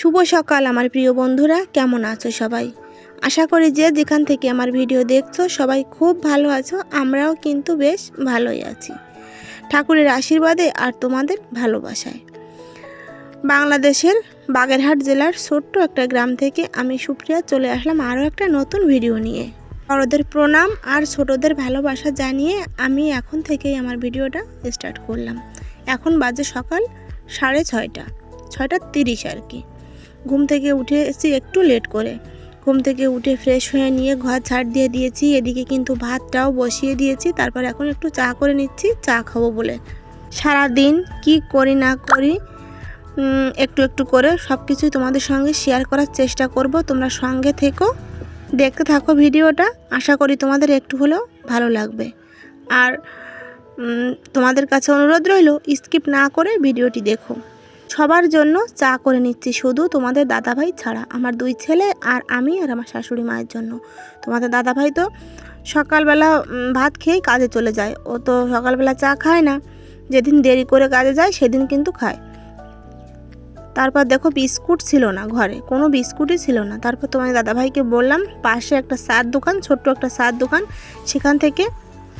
শুভ সকাল আমার প্রিয় বন্ধুরা, কেমন আছো সবাই? আশা করি যে যেখান থেকে আমার ভিডিও দেখছ সবাই খুব ভালো আছো, আমরাও কিন্তু বেশ ভালোই আছি। ঠাকুরের আশীর্বাদে আর তোমাদের ভালোবাসায়। বাংলাদেশের বাগেরহাট জেলার ছোট্ট একটা গ্রাম থেকে আমি সুপ্রিয়া চলে আসলাম আরও একটা নতুন ভিডিও নিয়ে। বড়দের প্রণাম আর ছোটদের ভালোবাসা জানিয়ে আমি এখন থেকেই আমার ভিডিওটা স্টার্ট করলাম। এখন বাজে সকাল সাড়ে ছয়টা ছয়টা তিরিশ আর কি। ঘুম থেকে উঠে এসেছি একটু লেট করে। ঘুম থেকে উঠে ফ্রেশ হয়ে নিয়ে ঘর ঝাড় দিয়ে দিয়েছি, এদিকে কিন্তু ভাতটাও বসিয়ে দিয়েছি, তারপর এখন একটু চা করে নিচ্ছি, চা খাব বলে। সারা দিন কি করি না করি একটু একটু করে সব কিছুই তোমাদের সঙ্গে শেয়ার করার চেষ্টা করব, তোমরা সঙ্গে থেকো, দেখতে থাকো ভিডিওটা, আশা করি তোমাদের একটু হলেও ভালো লাগবে। আর তোমাদের কাছে অনুরোধ রইল, স্কিপ না করে ভিডিওটি দেখো। সবার জন্য চা করে নিচ্ছি। শুধু তোমাদের দাদাভাই ছাড়া। আমার দুই ছেলে আর আমি আর আমার শাশুড়ি মায়ের জন্য। তোমাদের দাদাভাই তো সকালবেলা ভাত খেয়েই কাজে চলে যায়। ও তো সকালবেলা চা খায় না। যেদিন দেরি করে কাজে যায়, সেদিন কিন্তু খায়। তারপর দেখো বিস্কুট ছিল না ঘরে। কোনো বিস্কুটই ছিল না। তারপর তোমার দাদাভাইকে বললাম, পাশে একটা সার দোকান, ছোট্ট একটা সার দোকান। সেখান থেকে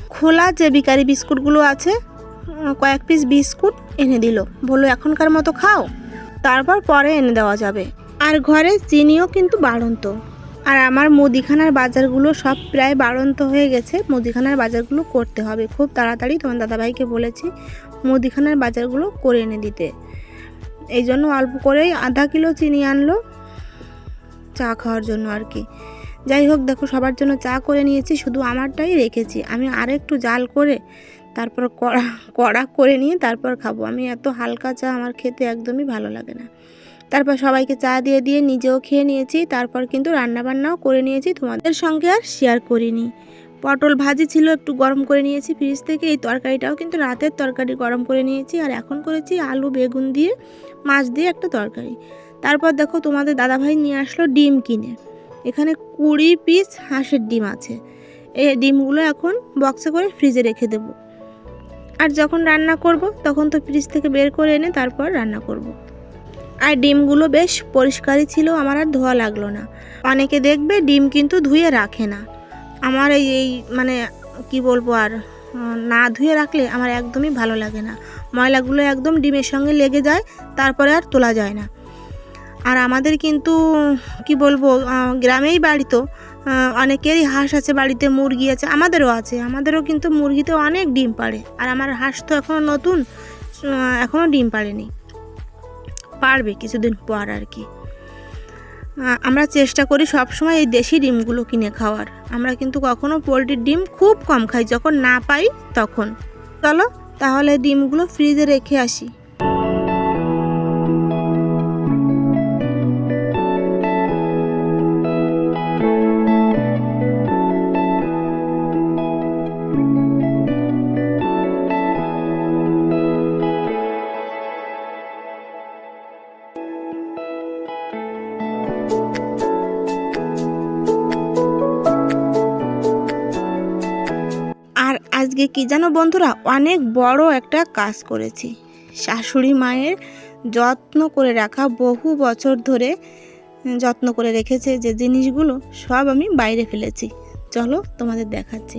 খোলা যে বিকারি বিস্কুটগুলো আছে কয়েক পিস বিস্কুট এনে দিল। বলল, এখনকার মতো খাও। তারপর পরে এনে দেওয়া যাবে। আর ঘরে চিনিও কিন্তু বাড়ন্ত। আর আমার মুদিখানার বাজারগুলো সব প্রায় বাড়ন্ত হয়ে গেছে। মুদিখানার বাজারগুলো করতে হবে। খুব তাড়াতাড়ি তোমার দাদাভাইকে বলেছি মুদিখানার বাজারগুলো করে এনে দিতে। এই জন্য অল্প করেই আধা কিলো চিনি আনলো চা খাওয়ার জন্য আর কি। যাই হোক, দেখো সবার জন্য চা করে নিয়েছি, শুধু আমারটাই রেখেছি। আমি আরেকটু জাল করে তারপর কড়া কড়া করে নিয়ে তারপর খাব। আমি এত হালকা চা আমার খেতে একদমই ভালো লাগে না। তারপর সবাইকে চা দিয়ে দিয়ে নিজেও খেয়ে নিয়েছি। তারপর কিন্তু রান্নাবান্নাও করে নিয়েছি। তোমাদের সঙ্গে আর শেয়ার করিনি। পটল ভাজি ছিল একটু গরম করে নিয়েছি ফ্রিজ থেকে। এই তরকারিটাও কিন্তু রাতের তরকারি গরম করে নিয়েছি। আর এখন করেছি আলু, বেগুন দিয়ে, মাছ দিয়ে একটা তরকারি। তারপর দেখো তোমাদের দাদাভাই নিয়ে আসলো ডিম কিনে। এখানে কুড়ি পিস হাঁসের ডিম আছে। এই ডিমগুলো এখন বক্সে করে ফ্রিজে রেখে দেব। আর যখন রান্না করব, তখন তো ফ্রিজ থেকে বের করে এনে তারপর রান্না করব। আর ডিমগুলো বেশ পরিষ্কারই ছিল, আমার আর ধোয়া লাগল না। অনেকে দেখবে ডিম কিন্তু ধুয়ে রাখে না। আমার এই এই মানে কি বলব আর না ধুয়ে রাখলে আমার একদমই ভালো লাগে না। ময়লাগুলো একদম ডিমের সঙ্গে লেগে যায়, তারপরে আর তোলা যায় না। আর আমাদের কিন্তু, কি বলব গ্রামেই বাড়ি তো অনেকেরই হাঁস আছে, বাড়িতে মুরগি আছে, আমাদেরও আছে। আমাদেরও কিন্তু মুরগিতে অনেক ডিম পাড়ে। আর আমার হাঁস তো এখনও নতুন এখনও ডিম পাড়েনি। পারবে কিছুদিন পর আর কি। আমরা চেষ্টা করি সবসময় এই দেশি ডিমগুলো কিনে খাওয়ার। আমরা কিন্তু কখনও পোলট্রির ডিম খুব কম খাই, যখন না পাই তখন। চলো, তাহলে ডিমগুলো ফ্রিজে রেখে আসি। আজকে কি জানো বন্ধুরা? অনেক বড় একটা কাজ করেছি। শাশুড়ি মায়ের যত্ন করে রাখা বহু বছর ধরে যত্ন করে রেখেছে যে জিনিসগুলো সব আমি বাইরে ফেলেছি। চলো তোমাদের দেখাচ্ছি।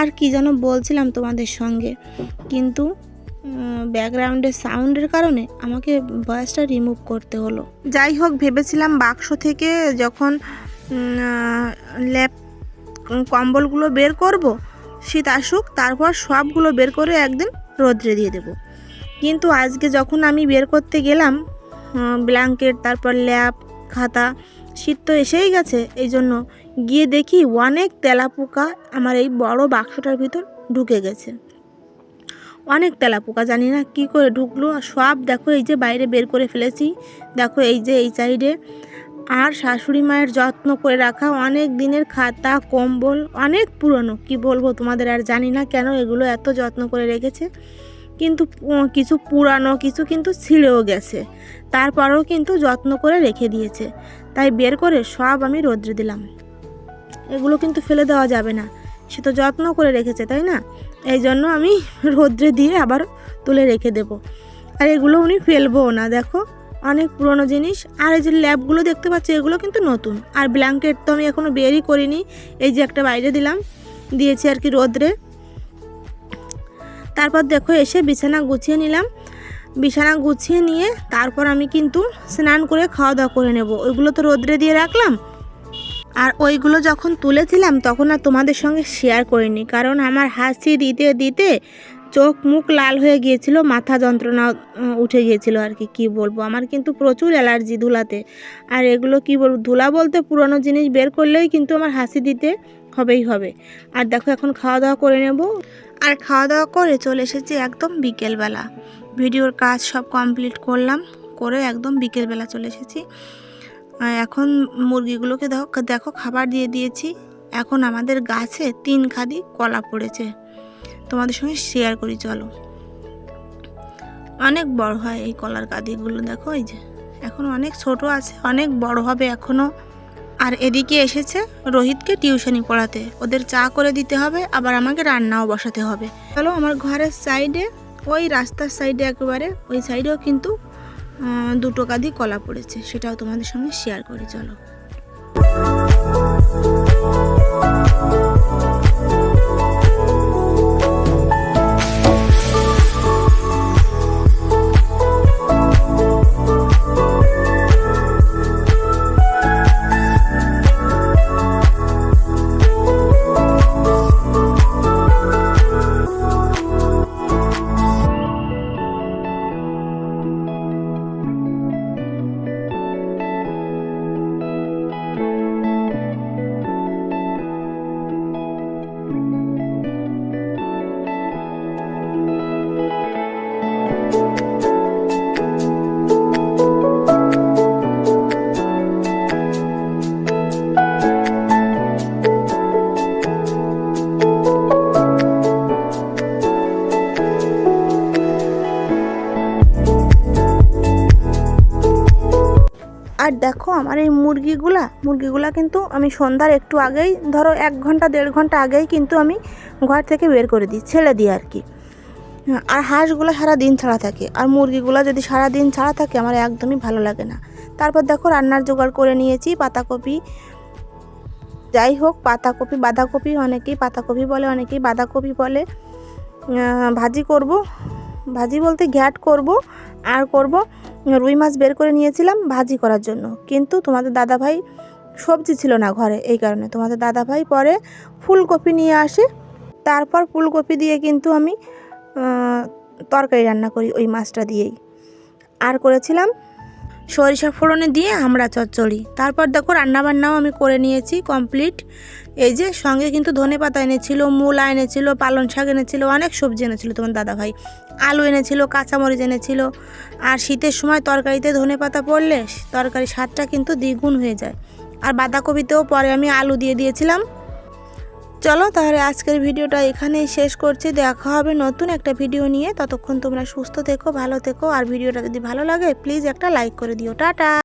আর কি যেন বলছিলাম তোমাদের সঙ্গে, কিন্তু ব্যাকগ্রাউন্ডের সাউন্ডের কারণে আমাকে ভয়েসটা রিমুভ করতে হলো। যাই হোক, ভেবেছিলাম বাক্স থেকে যখন ল্যাপ কম্বলগুলো বের করব শীত আসুক, তারপর সবগুলো বের করে একদিন রোদ্রে দিয়ে দেব। কিন্তু আজকে যখন আমি বের করতে গেলাম ব্ল্যাঙ্কেট, তারপর ল্যাপ, খাতা, শীত তো এসেই গেছে, এই জন্য গিয়ে দেখি অনেক তেলাপোকা আমার এই বড় বাক্সটার ভিতর ঢুকে গেছে। অনেক তেলাপোকা, জানি না কি করে ঢুকলো। সব দেখো এই যে বাইরে বের করে ফেলেছি, দেখো এই যে এই সাইডে আর শাশুড়ি মায়ের যত্ন করে রাখা অনেক দিনের খাতা, কম্বল, অনেক পুরনো। কি বলব তোমাদের আর জানি না কেন এগুলো এত যত্ন করে রেখেছে। কিন্তু কিছু পুরানো কিছু কিন্তু ছিঁড়েও গেছে। তারপরেও কিন্তু যত্ন করে রেখে দিয়েছে। তাই বের করে সব আমি রোদ্রে দিলাম। এগুলো কিন্তু ফেলে দেওয়া যাবে না। সে তো যত্ন করে রেখেছে, তাই না? এই জন্য আমি রোদ্রে দিয়ে আবার তুলে রেখে দেব। আর এগুলো উনি ফেলব না, দেখো। অনেক পুরনো জিনিস। আর এই যে ল্যাবগুলো দেখতে পাচ্ছি, এগুলো কিন্তু নতুন। আর ব্ল্যাঙ্কেট তো আমি এখনও বেরই করিনি। এই যে একটা বাইরে দিলাম, দিয়েছি আর কি রোদ্রে। তারপর দেখো, এসে বিছানা গুছিয়ে নিলাম। বিছানা গুছিয়ে নিয়ে তারপর আমি কিন্তু স্নান করে খাওয়া দাওয়া করে নেব। ওইগুলো তো রোদ্রে দিয়ে রাখলাম। আর ওইগুলো যখন তুলেছিলাম, তখন আর তোমাদের সঙ্গে শেয়ার করিনি। কারণ আমার হাসি দিতে দিতে চোখ মুখ লাল হয়ে গিয়েছিল, মাথা যন্ত্রণা উঠে গিয়েছিল আর কি, কী বলব? আমার কিন্তু প্রচুর অ্যালার্জি ধুলাতে। আর এগুলো কি বলব? ধুলা বলতে পুরনো জিনিস বের করলেই কিন্তু আমার হাসি দিতে হবেই হবে। আর দেখো, এখন খাওয়া দাওয়া করে নেব। আর খাওয়া দাওয়া করে চলে এসেছি একদম বিকেলবেলা। ভিডিওর কাজ সব কমপ্লিট করলাম, করে একদম বিকেলবেলা চলে এসেছি। এখন মুরগিগুলোকে দেখো দেখো, খাবার দিয়ে দিয়েছি। এখন আমাদের গাছে তিন খাদি কলা পড়েছে। তোমাদের সঙ্গে শেয়ার করি, চলো। অনেক বড় হয় এই কলার কাদিগুলো দেখো এই যে। এখন অনেক ছোট আছে, অনেক বড় হবে এখনও আর এদিকে এসেছে রোহিতকে টিউশনি পড়াতে। ওদের চা করে দিতে হবে, আবার আমাকে রান্নাও বসাতে হবে। চলো আমার ঘরের সাইডে ওই রাস্তার সাইডে একেবারে, ওই সাইডেও কিন্তু দুটো কাদি কলা পড়েছে, সেটাও তোমাদের সঙ্গে শেয়ার করি, চলো। আর দেখো আমার এই মুরগিগুলা মুরগিগুলা কিন্তু আমি সন্ধ্যার একটু আগেই, ধরো এক ঘণ্টা, দেড় ঘণ্টা আগেই কিন্তু আমি ঘর থেকে বের করে দিই, ছেড়ে দিই আর কি। আর হাঁসগুলো সারা দিন ছাড়া থাকে, আর মুরগিগুলো যদি সারা দিন ছাড়া থাকে আমার একদমই ভালো লাগে না। তারপর দেখো রান্নার জোগাড় করে নিয়েছি, পাতাকপি। যাই হোক, পাতাকপি, বাঁধাকপি অনেকেই, পাতাকপি বলে অনেকেই, বাঁধাকপি বলে ভাজি করব। ভাজি বলতে ঘ্যাট করব আর করব? রুই মাছ বের করে নিয়েছিলাম ভাজি করার জন্য। কিন্তু তোমাদের দাদাভাই সবজি ছিল না ঘরে, এই কারণে। তোমাদের দাদাভাই পরে ফুলকপি নিয়ে আসে। তারপর ফুলকপি দিয়ে কিন্তু আমি তরকারি রান্না করি ওই মাছটা দিয়েই। আর করেছিলাম সরিষা ফোড়নে দিয়ে আমরা চচ্চড়ি। তারপর দেখো রান্নাবান্নাও আমি করে নিয়েছি কমপ্লিট এই যে সঙ্গে কিন্তু ধনে পাতা এনেছিল, মূলা এনেছিল, পালং শাক এনেছিল, অনেক সবজি এনেছিল তোমার দাদাভাই। আলু এনেছিল, কাঁচামরিচ এনেছিল। আর শীতের সময় তরকারিতে ধনে পাতা পড়লে তরকারি স্বাদটা কিন্তু দ্বিগুণ হয়ে যায়। আর বাঁধাকপিতেও পরে আমি আলু দিয়ে দিয়েছিলাম। চলো তাহলে আজকের ভিডিওটা এখানেই শেষ করছি। দেখা হবে নতুন একটা ভিডিও নিয়ে। ততক্ষণ তোমরা সুস্থ থেকো, ভালো থেকো। আর ভিডিওটা যদি ভালো লাগে প্লিজ একটা লাইক করে দিও। টাটা!